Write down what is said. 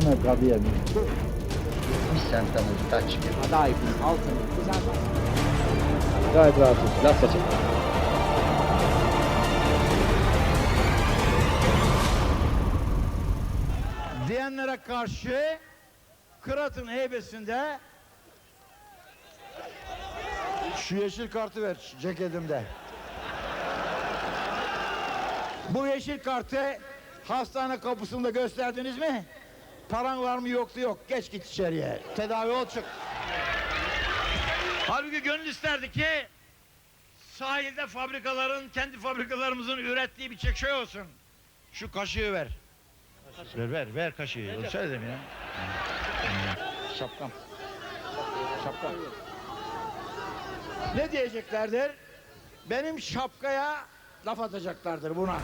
Kime kadıya mı? Bir sentamız taç gibi. Adaykın altın. Güzel. Gayet rahatız. Laf seçin. diyenlere karşı Kırat'ın heybesinde şu yeşil kartı ver ceketimde. Bu yeşil kartı hastane kapısında gösterdiniz mi? Paran var mı yoktu yok. Geç git içeriye. Tedavi ol çık. Halbuki gönül isterdi ki sahilde fabrikaların, kendi fabrikalarımızın ürettiği bir çek şey olsun. Şu kaşığı ver. Ver ver ver kaşığı. Onu söyledim ya. Şapkam. Şapkam. Ne diyeceklerdir? Benim şapkaya laf atacaklardır buna.